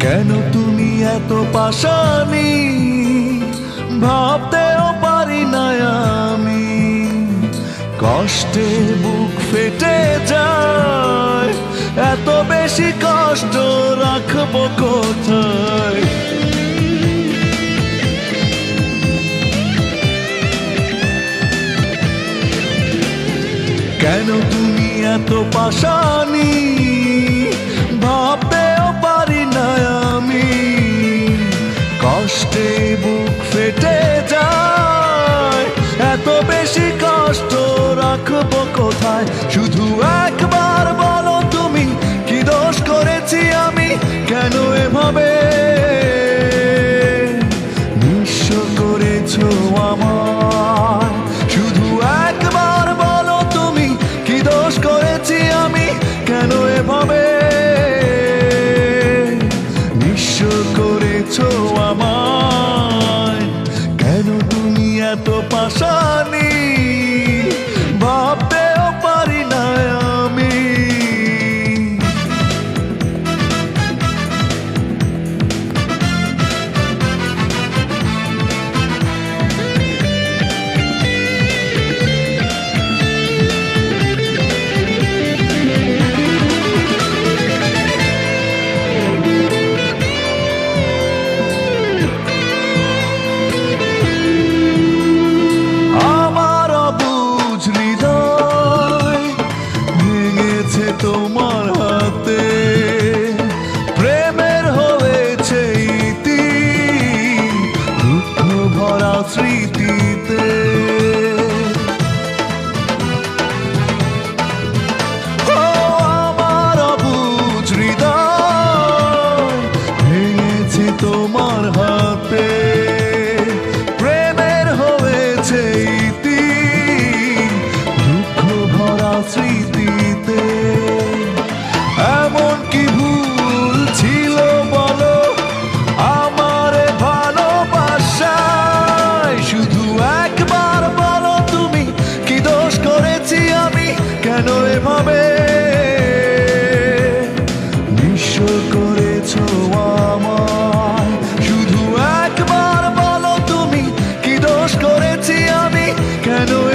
কেন তুমি এত পাশানি? ভাবতেও পারি না আমি। কষ্টে বুক ফেটে যায়, এত বেশি কষ্ট রাখব কোথায়? কেন তুমি এত পাশানি? ভাবতে কষ্টে বুক ফেটে যায়। এত বেশি কষ্ট রাখব কোথায়? শুধু একবার বলো তুমি, কি দোষ করেছি আমি? কেন এভাবে? নিঃস্ব করেছ আমার sweet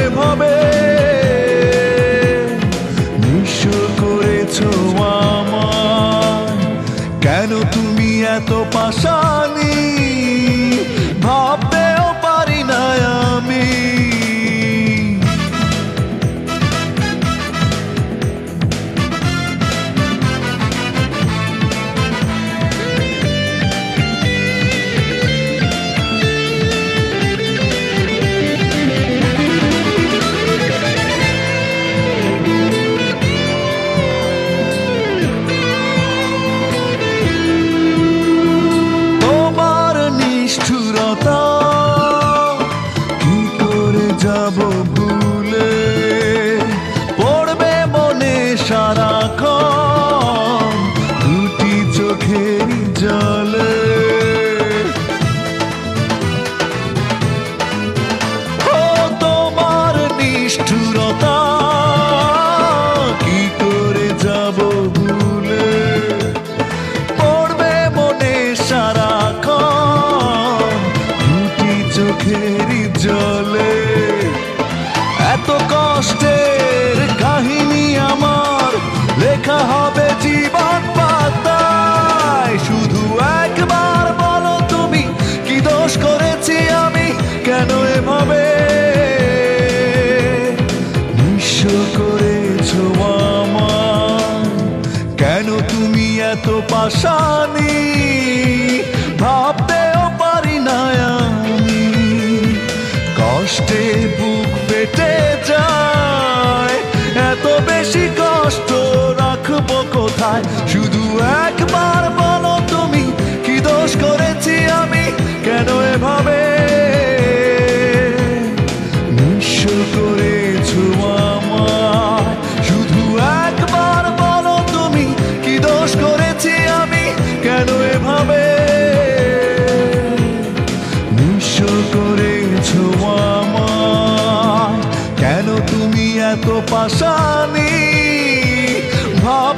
এভাবে নিঃস করেছ আমায়। কেন তুমি এত পাশা আশা ভাবতেও পারি না আমি। কষ্টে বুক পেটে যায় এত বেশি কষ্ট রাখব কোথায়? তুমি এত পাশানি ভাব